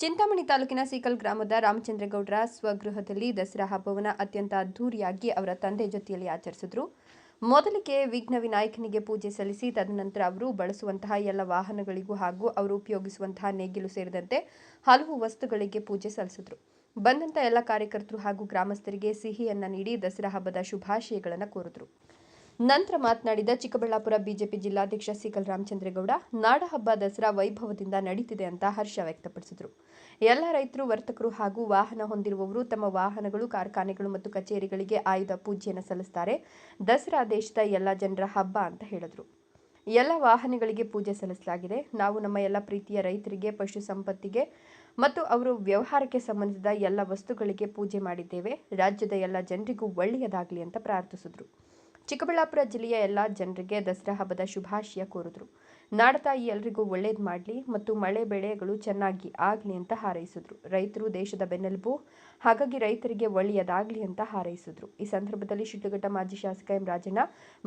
ಚಿಂತಾಮಣಿ ತಾಲೂಕಿನ ಸೀಕಲ್ ಗ್ರಾಮದ ರಾಮಚಂದ್ರಗೌಡರ ಸ್ವಗೃಹದಲ್ಲಿ ದಸರಾ ಹಬ್ಬವನ್ನು ಅತ್ಯಂತ ಅದ್ಧೂರಿಯಾಗಿ ಅವರ ತಂದೆ ಜೊತೆಯಲ್ಲಿ ಆಚರಿಸಿದ್ರು. ಮೊದಲಿಗೆ ವಿಘ್ನ ವಿನಾಯಕನಿಗೆ ಪೂಜೆ ಸಲ್ಲಿಸಿ, ತದನಂತರ ಅವರು ಬಳಸುವಂತಹ ಎಲ್ಲ ವಾಹನಗಳಿಗೂ ಹಾಗೂ ಅವರು ಉಪಯೋಗಿಸುವಂತಹ ನೇಗಿಲು ಸೇರಿದಂತೆ ಹಲವು ವಸ್ತುಗಳಿಗೆ ಪೂಜೆ ಸಲ್ಲಿಸಿದ್ರು. ಬಂದಂತ ಎಲ್ಲ ಕಾರ್ಯಕರ್ತರು ಹಾಗೂ ಗ್ರಾಮಸ್ಥರಿಗೆ ಸಿಹಿಯನ್ನ ನೀಡಿ ದಸರಾ ಹಬ್ಬದ ಶುಭಾಶಯಗಳನ್ನು ಕೋರಿದ್ರು. ನಂತರ ಮಾತನಾಡಿದ ಚಿಕ್ಕಬಳ್ಳಾಪುರ ಬಿಜೆಪಿ ಜಿಲ್ಲಾಧ್ಯಕ್ಷ ಸಿಕಲ್ ರಾಮಚಂದ್ರೇಗೌಡ ನಾಡಹಬ್ಬ ದಸರಾ ವೈಭವದಿಂದ ನಡೀತಿದೆ ಅಂತ ಹರ್ಷ ವ್ಯಕ್ತಪಡಿಸಿದರು. ಎಲ್ಲ ರೈತರು, ವರ್ತಕರು ಹಾಗೂ ವಾಹನ ಹೊಂದಿರುವವರು ತಮ್ಮ ವಾಹನಗಳು, ಕಾರ್ಖಾನೆಗಳು ಮತ್ತು ಕಚೇರಿಗಳಿಗೆ ಆಯುಧ ಪೂಜೆಯನ್ನು ಸಲ್ಲಿಸುತ್ತಾರೆ ದಸರಾ ದೇಶದ ಎಲ್ಲ ಜನರ ಹಬ್ಬ ಅಂತ ಹೇಳಿದರು. ಎಲ್ಲ ವಾಹನಗಳಿಗೆ ಪೂಜೆ ಸಲ್ಲಿಸಲಾಗಿದೆ. ನಾವು ನಮ್ಮ ಎಲ್ಲ ಪ್ರೀತಿಯ ರೈತರಿಗೆ, ಪಶು ಸಂಪತ್ತಿಗೆ ಮತ್ತು ಅವರು ವ್ಯವಹಾರಕ್ಕೆ ಸಂಬಂಧಿಸಿದ ಎಲ್ಲ ವಸ್ತುಗಳಿಗೆ ಪೂಜೆ ಮಾಡಿದ್ದೇವೆ. ರಾಜ್ಯದ ಎಲ್ಲ ಜನರಿಗೂ ಒಳ್ಳೆಯದಾಗಲಿ ಅಂತ ಪ್ರಾರ್ಥಿಸಿದ್ರು. ಚಿಕ್ಕಬಳ್ಳಾಪುರ ಜಿಲ್ಲೆಯ ಎಲ್ಲ ಜನರಿಗೆ ದಸರಾ ಹಬ್ಬದ ಶುಭಾಶಯ ಕೋರಿದ್ರು. ನಾಡತಾಯಿ ಎಲ್ರಿಗೂ ಒಳ್ಳೇದು ಮಾಡಲಿ ಮತ್ತು ಮಳೆ ಬೆಳೆಗಳು ಚೆನ್ನಾಗಿ ಆಗಲಿ ಅಂತ ಹಾರೈಸಿದ್ರು. ರೈತರು ದೇಶದ ಬೆನ್ನೆಲುಬು, ಹಾಗಾಗಿ ರೈತರಿಗೆ ಒಳ್ಳೆಯದಾಗಲಿ ಅಂತ ಹಾರೈಸಿದ್ರು. ಈ ಸಂದರ್ಭದಲ್ಲಿ ಶಿಡ್ಲಘಟ್ಟ ಮಾಜಿ ಶಾಸಕ ಎಂ ರಾಜಣ್ಣ,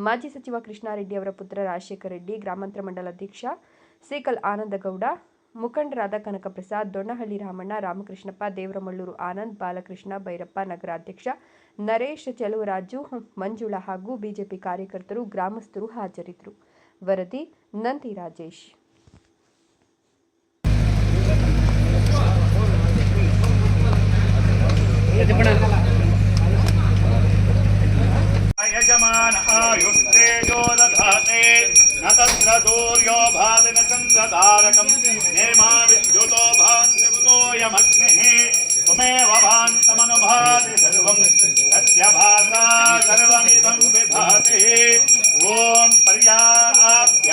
ಮಾಜಿ ಸಚಿವ ಕೃಷ್ಣಾರೆಡ್ಡಿ ಅವರ ಪುತ್ರ ರಾಜಶೇಖರ ರೆಡ್ಡಿ, ಗ್ರಾಮಾಂತರ ಮಂಡಲ ಅಧ್ಯಕ್ಷ ಸಿಕಲ್ ಆನಂದಗೌಡ ಮುಖಂಡರಾದ ಕನಕಪ್ರಸಾದ್, ದೊಣ್ಣಹಳ್ಳಿ ರಾಮಣ್ಣ, ರಾಮಕೃಷ್ಣಪ್ಪ, ದೇವರಮಳ್ಳೂರು ಆನಂದ್, ಬಾಲಕೃಷ್ಣ, ಭೈರಪ್ಪ, ನಗರಾಧ್ಯಕ್ಷ ನರೇಶ್, ಚೆಲುವರಾಜು, ಮಂಜುಳಾ ಹಾಗೂ ಬಿಜೆಪಿ ಕಾರ್ಯಕರ್ತರು, ಗ್ರಾಮಸ್ಥರು ಹಾಜರಿದ್ದರು. ವರದಿ ನಂದಿ ರಾಜೇಶ್. चन्द्रदूर्यो भाति न चन्द्रधारकम् नेमाविद्युतो भान्तिभुतोऽयमग्निः त्वमेव भान्तमनुभाति सर्वम्। सत्यभासा सर्वमिदम् विभाति ॐ पर्याप्य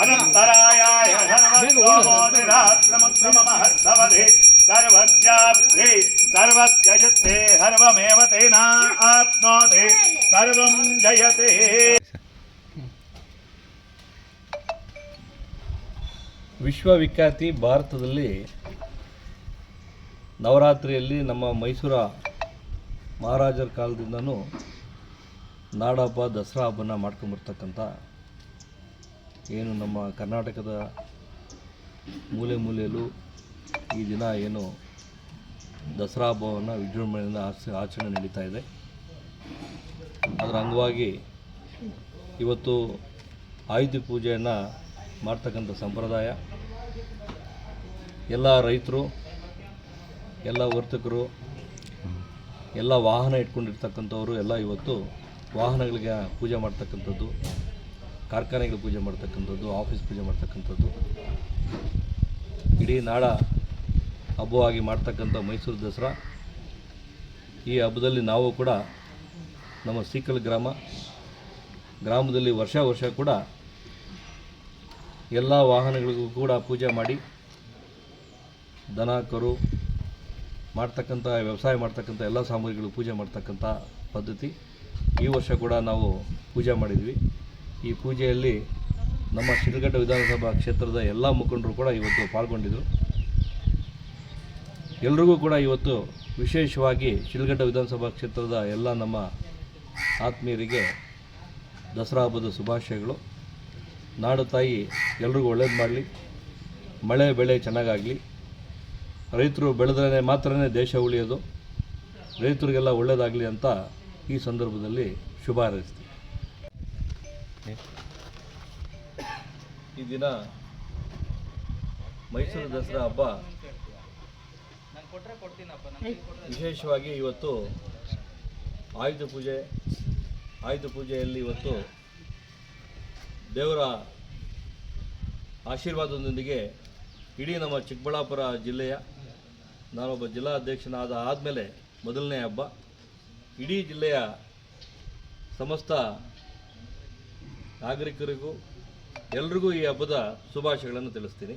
अनन्तरायाय सर्वोदिरात्रमक्रममहर्षवधे सर्वज्ञाप्ते, सर्वत्यजते, सर्वमेव तेनाप्नोति। सर्वं जयते। ವಿಶ್ವವಿಖ್ಯಾತಿ ಭಾರತದಲ್ಲಿ ನವರಾತ್ರಿಯಲ್ಲಿ ನಮ್ಮ ಮೈಸೂರ ಮಹಾರಾಜರ ಕಾಲದಿಂದನೂ ನಾಡಹಬ್ಬ ದಸರಾ ಹಬ್ಬನ ಮಾಡ್ಕೊಂಬರ್ತಕ್ಕಂಥ ಏನು ನಮ್ಮ ಕರ್ನಾಟಕದ ಮೂಲೆ ಮೂಲೆಯಲ್ಲೂ ಈ ದಿನ ಏನು ದಸರಾ ಹಬ್ಬವನ್ನು ವಿಜೃಂಭಣೆಯಿಂದ ಆಚ, ಆಚರಣೆ ನಡೀತಾ ಇದೆ. ಅದರ ಅಂಗವಾಗಿ ಇವತ್ತು ಆಯುಧ ಪೂಜೆಯನ್ನು ಮಾಡ್ತಕ್ಕಂಥ ಸಂಪ್ರದಾಯ. ಎಲ್ಲ ರೈತರು, ಎಲ್ಲ ವರ್ತಕರು, ಎಲ್ಲ ವಾಹನ ಇಟ್ಕೊಂಡಿರ್ತಕ್ಕಂಥವರು ಎಲ್ಲ ಇವತ್ತು ವಾಹನಗಳಿಗೆ ಪೂಜೆ ಮಾಡ್ತಕ್ಕಂಥದ್ದು, ಕಾರ್ಖಾನೆಗಳಿಗೆ ಪೂಜೆ ಮಾಡ್ತಕ್ಕಂಥದ್ದು, ಆಫೀಸ್ ಪೂಜೆ ಮಾಡ್ತಕ್ಕಂಥದ್ದು. ಇಡೀ ನಾಡ ಹಬ್ಬವಾಗಿ ಮಾಡ್ತಕ್ಕಂಥ ಮೈಸೂರು ದಸರಾ. ಈ ಹಬ್ಬದಲ್ಲಿ ನಾವು ಕೂಡ ನಮ್ಮ ಸೀಕಲ್ ಗ್ರಾಮ, ಗ್ರಾಮದಲ್ಲಿ ವರ್ಷ ವರ್ಷ ಕೂಡ ಎಲ್ಲ ವಾಹನಗಳಿಗೂ ಕೂಡ ಪೂಜೆ ಮಾಡಿ ದನ ಕರು ಮಾಡ್ತಕ್ಕಂಥ, ವ್ಯವಸಾಯ ಮಾಡ್ತಕ್ಕಂಥ ಎಲ್ಲ ಸಾಮಗ್ರಿಗಳು ಪೂಜೆ ಮಾಡ್ತಕ್ಕಂಥ ಪದ್ಧತಿ. ಈ ವರ್ಷ ಕೂಡ ನಾವು ಪೂಜೆ ಮಾಡಿದ್ವಿ. ಈ ಪೂಜೆಯಲ್ಲಿ ನಮ್ಮ ಶಿಡ್ಲಘಟ್ಟ ವಿಧಾನಸಭಾ ಕ್ಷೇತ್ರದ ಎಲ್ಲ ಮುಖಂಡರು ಕೂಡ ಇವತ್ತು ಪಾಲ್ಗೊಂಡಿದ್ದರು ಎಲ್ರಿಗೂ ಕೂಡ ಇವತ್ತು ವಿಶೇಷವಾಗಿ ಶಿಡ್ಲಘಟ್ಟ ವಿಧಾನಸಭಾ ಕ್ಷೇತ್ರದ ಎಲ್ಲ ನಮ್ಮ ಆತ್ಮೀಯರಿಗೆ ದಸರಾ ಹಬ್ಬದ ಶುಭಾಶಯಗಳು. ನಾಡು ತಾಯಿ ಎಲ್ರಿಗೂ ಒಳ್ಳೇದು ಮಾಡಲಿ. ಮಳೆ, ಬೆಳೆ ಚೆನ್ನಾಗಾಗಲಿ. ರೈತರು ಬೆಳೆದ್ರೆ ಮಾತ್ರನೇ ದೇಶ ಉಳಿಯೋದು. ರೈತರಿಗೆಲ್ಲ ಒಳ್ಳೇದಾಗಲಿ ಅಂತ ಈ ಸಂದರ್ಭದಲ್ಲಿ ಶುಭ ಹಾರೈಸ್ತೀನಿ. ಈ ದಿನ ಮೈಸೂರು ದಸರಾ ಹಬ್ಬ ವಿಶೇಷವಾಗಿ ಇವತ್ತು ಆಯುಧ ಪೂಜೆ, ಆಯುಧ ಪೂಜೆಯಲ್ಲಿ ಇವತ್ತು ದೇವರ ಆಶೀರ್ವಾದದೊಂದಿಗೆ ಇಡೀ ನಮ್ಮ ಚಿಕ್ಕಬಳ್ಳಾಪುರ ಜಿಲ್ಲೆಯ ನಾನೊಬ್ಬ ಜಿಲ್ಲಾಧ್ಯಕ್ಷನಾದ ಆದಮೇಲೆ ಮೊದಲನೇ ಹಬ್ಬ. ಇಡೀ ಜಿಲ್ಲೆಯ ಸಮಸ್ತ ನಾಗರಿಕರಿಗೂ, ಎಲ್ರಿಗೂ ಈ ಹಬ್ಬದ ಶುಭಾಶಯಗಳನ್ನು ತಿಳಿಸ್ತೀನಿ.